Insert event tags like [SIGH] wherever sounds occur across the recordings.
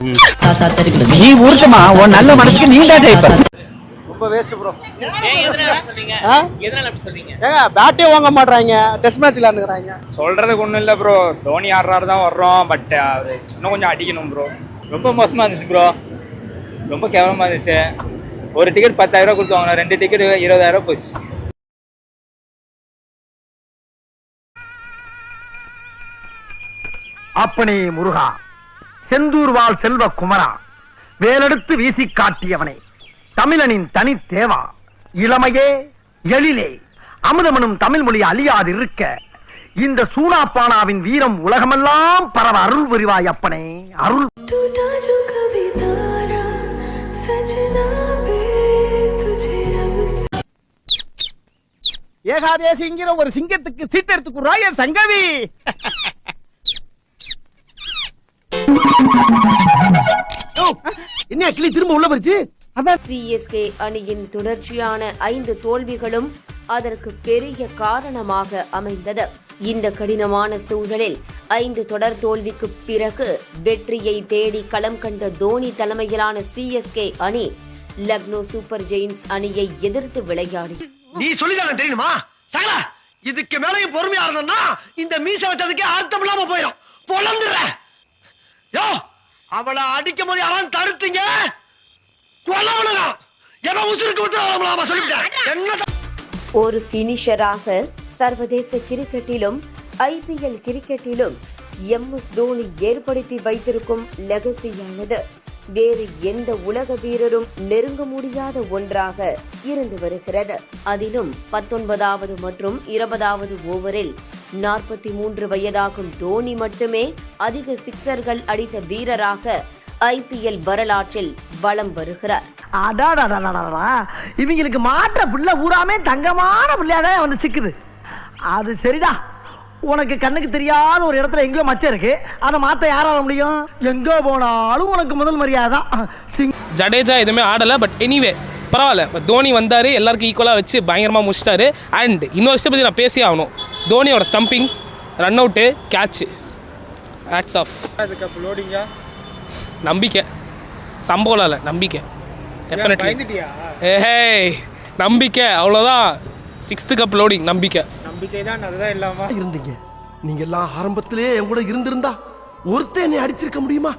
நீ உருட்டுமா உன் நல்ல மனசுக்கு நீ தான் ஜெயிப்ப ரொம்ப வேஸ்ட் ப்ரோ ஏங்க பேட்டே வாங்க மாட்றாங்க. டெஸ்ட் மேட்ச் விளையாண்டுக்கிறாங்க. சொல்றதுக்கு ஒன்றும் இல்லை ப்ரோ தோனி ஆடுறாரு தான் வர்றோம் பட் அது இன்னும் கொஞ்சம் அடிக்கணும் ப்ரோ ரொம்ப மோசமாக இருந்துச்சு ப்ரோ ரொம்ப கேவலமாக இருந்துச்சு. ஒரு டிக்கெட் பத்தாயிரம் கொடுத்து வாங்கினோம். ரெண்டு டிக்கெட் இருபதாயிரம் போச்சு. அப்பனே முருகா. செந்தூர்வால் செல்வ குமரா வேலெடுத்து வீசி காட்டியவனே தமிழனின் தனி தேவா இளமையே எழிலே அமுதமனும் தமிழ் மொழி அழியாதிருக்க இந்த சூனாப்பானாவின் வீரம் உலகமெல்லாம் பரவ அருள் புரிவாய் அப்பனே அருள். ஏகாதேசிங்கிற ஒரு சிங்கத்துக்கு சீட்டெடுத்துக்குறா என் சங்கவி. [LAUGHS] என்ன கிளி திரும்ப உள்ள போச்சு சிஎஸ்கே அணியின் தொடர்ச்சியான ஐந்து தோல்விகளும் அதற்கு பெரிய காரணமாக அமைந்தது. இந்த கடினமான சூழலில் ஐந்து தொடர் தோல்விக்கு பிறகு வெற்றியை தேடி களம் கண்ட தோனி தலைமையிலான சிஎஸ்கே அணி லக்னோ சூப்பர் ஜெயின்ஸ் அணியை எதிர்த்து விளையாடி. நீ சொல்லிதானே தெரியுமா? இதுக்கு மேலையும் பொறுமையா இருந்தோம்னா இந்த மீச வச்சதுக்கே அர்த்தம் இல்லாம போயிடும் பொழந்துடுற அவளை அடிக்கும் போது யாரும் தடுத்தீங்க? கொலை உலகம். உசுருக்கு விட்டு சொல்லிவிட்டேன் என்ன ஒரு பினிஷராக சர்வதேச கிரிக்கெட்டிலும் ஐபிஎல் கிரிக்கெட்டிலும் எம் எஸ் தோனி ஏற்படுத்தி வைத்திருக்கும் லெகசியானது. வேறு எந்த உலக வீரரும் நெருங்க முடியாத ஒன்றாக இருந்து வருகிறது. அதிலும் பத்தொன்பதாவது மற்றும் இருபதாவது ஓவரில் நாற்பத்தி மூன்று வயதாகும் தோனி மட்டுமே அதிக சிக்சர்கள் அடித்த வீரராக ஐபிஎல் வரலாற்றில் வலம் வருகிறார். இவங்களுக்கு மாற்ற புள்ள ஊராமே தங்கமான புள்ளையாதான் வந்து சிக்குது. அது சரிடா. உனக்கு கண்ணுக்கு தெரியாத ஒரு இடத்துல எங்கேயோ மச்சம் இருக்கு. அதை மாத்த யாரால முடியும்? எங்க போனாலும் உனக்கு முதல் மரியாதை ஜடேஜா எதுவுமே ஆடலை பட் எனிவே பரவாயில்ல. தோனி வந்தார் எல்லாருக்கும் ஈக்குவலாக வச்சு பயங்கரமாக முடிச்சிட்டாரு. அண்ட் இன்னொரு விஷயத்தை பற்றி நான் பேசியே ஆகணும். தோனியோட stumping run out catch hats off அதுக்கு லோடிங்கா நம்பிக்கை. சம்பவம் இல்லை நம்பிக்கை. டெஃபினெட்லி ஏஹேய் நம்பிக்கை. அவ்வளோதான் சிக்ஸ்த்து கப் லோடிங் நம்பிக்கை. நம்பிக்கை தான் அதுதான் இல்லாம. இருந்தீங்க. நீங்க எல்லாம் ஆரம்பத்திலே என் கூட இருந்திருந்தா ஒருத்தன் என்னை அடிச்சிருக்க முடியுமா?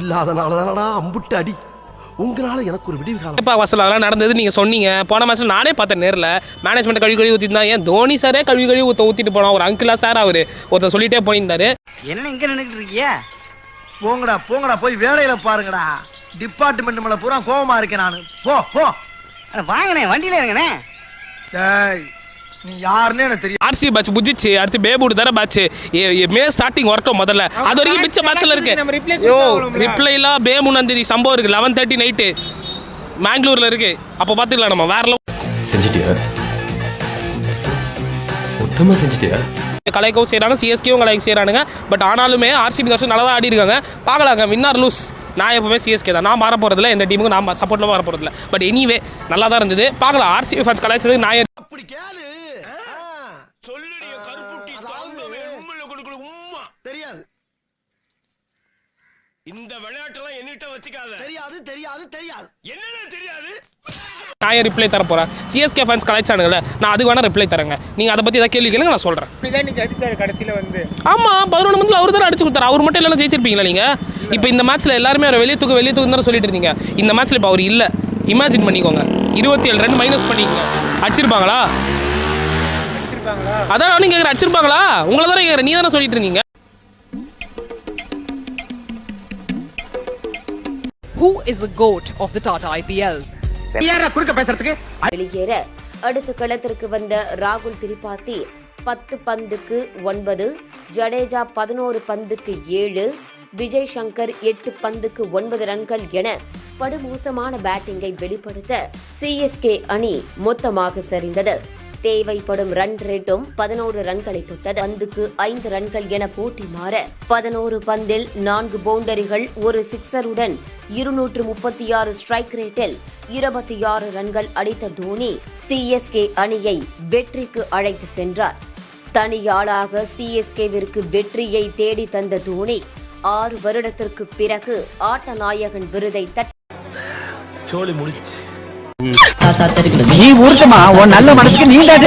இல்லாதனால தானடா அம்புட்டு அடி. உங்களால எனக்கு ஒரு விடிவு காலம். இப்போ வாசல் அதெல்லாம் நடந்தது நீங்கள் சொன்னீங்க. போன மாதம் நானே பார்த்தேன் நேரில். மேனேஜ்மெண்ட் கழுவி கழுவி ஊற்றிருந்தா ஏன் தோனி சாரே கழுவி கழுவி ஊற்ற ஊற்றிட்டு போனோம் ஒரு அங்கிளா சார் அவர். ஒருத்தர் சொல்லிட்டே போயிருந்தாரு. என்ன இங்க நின்னுட்டு இருக்கீங்க? போங்கடா போங்கடா. போய் வேலையில பாருங்கடா. டிபார்ட்மெண்ட் மேல பூரா கோவமா இருக்கேன் நானு. போ போ. வாங்கனே வண்டியில இருங்கனே டேய் நீ யாருன்னு எனக்கு தெரியும் ஆர்சி பேட்ச் புஜிச்சு அடுத்து பேபூட் தர பேட்ச் மே ஸ்டார்டிங் வரட்டும் முதல்ல. அது வரைக்கும் மிச்ச மேட்ச்ல இருக்கு. யோ. ரிப்ளைலாம் மே மூணாம் தேதி சம்பவம் இருக்கு. லெவன் தேர்ட்டி நைட்டு மேங்களூர்ல இருக்கு. அப்போ பார்த்துக்கலாம் நம்ம. வேற. செஞ்சிட்டியா? மொத்தமா செஞ்சிட்டியா? கலைக்கவும் செய்கிறாங்க சிஎஸ்கேவும் கலைக்கு செய்கிறானுங்க பட் ஆனாலுமே ஆர்சிபி வருஷம் நல்லா தான் ஆடி இருக்காங்க. பார்க்கலாங்க. வின்னார் லூஸ் நான் எப்பவுமே சிஎஸ்கே தான். நான் மாற போகிறதில்ல எந்த டீமுக்கும் நான் சப்போர்ட்டில் மாற போகிறதில்ல பட் எனிவே நல்லா தான் இருந்தது. பார்க்கலாம். ஆர்சிபி ஃபேன்ஸ் கலாய்ச்சதுக்கு நான் அப்படி கேளு. தெரியாது. இந்த விளையாட்டெல்லாம் என்னிட்ட வச்சுக்காத. தெரியாது தெரியாது தெரியாது. என்னன்னு தெரியாது? நான் ரிப்ளை தர போகிறேன் சிஎஸ்கே ஃபேன்ஸ் கலாய்ச்சானுங்கல்ல நான் அதுக்கு வேணால் ரிப்ளை தரேங்க. நீங்கள் அதை பற்றி ஏதாவது கேள்வி கேளுங்க நான் சொல்கிறேன் அடிச்சாரு கடைசியில வந்து. ஆமாம் பதினொன்று மந்தில் அவர் தான் அடிச்சு கொடுத்தாரு. அவர் மட்டும் இல்லைனா ஜெயிச்சிருப்பீங்களா நீங்கள் இப்போ இந்த மேட்ச்சில் எல்லாருமே அவர் வெளியே தூக்கு வெளியே தூக்கு தான் சொல்லிட்டு இருந்தீங்க. இந்த மேட்ச்சில் இப்போ அவர் இல்லை. இமேஜின் பண்ணிக்கோங்க. இருபத்தி ஏழு ரன் மைனஸ் பண்ணிக்கோங்க. அடிச்சிருப்பாங்களா? வச்சிருப்பாங்களா அதான் நானும் கேட்குறேன் அடிச்சிருப்பாங்களா? உங்களை தானே கேட்குறேன் நீ தானே சொல்லிட்டு இருந்தீங்க? Who is the GOAT of the Tata IPL? யாரா குறுக்க பேசுறதுக்கு? வெளியேற. அடுத்த களத்திற்கு வந்த ராகுல் திரிபாதி பத்து பந்துக்கு ஒன்பது ஜடேஜா பதினோரு பந்துக்கு ஏழு விஜய் சங்கர் எட்டு பந்துக்கு ஒன்பது ரன்கள் என படுமோசமான பேட்டிங்கை வெளிப்படுத்த சிஎஸ்கே அணி மொத்தமாக சரிந்தது. தேவைப்படும் ரன் ரேட்டும் பதினோரு ரன்களை தொட்டது. பந்துக்கு ஐந்து ரன்கள் என போட்டி மாற பதினோரு பந்தில் நான்கு பவுண்டரிகள் ஒரு சிக்ஸருடன் இருநூற்று முப்பத்தி ஆறு ஸ்ட்ரைக் ரேட்டில் இருபத்தி ஆறு ரன்கள் அடித்த தோனி சிஎஸ்கே அணியை வெற்றிக்கு அழைத்து சென்றார். தனியாளாக சிஎஸ்கேவிற்கு வெற்றியை தேடி தந்த தோனி ஆறு வருடத்திற்கு பிறகு ஆட்ட நாயகன் விருதை தட்டி முடிச்சு. நீ உருட்டுமா உன் நல்ல மனசுக்கு நீ தான்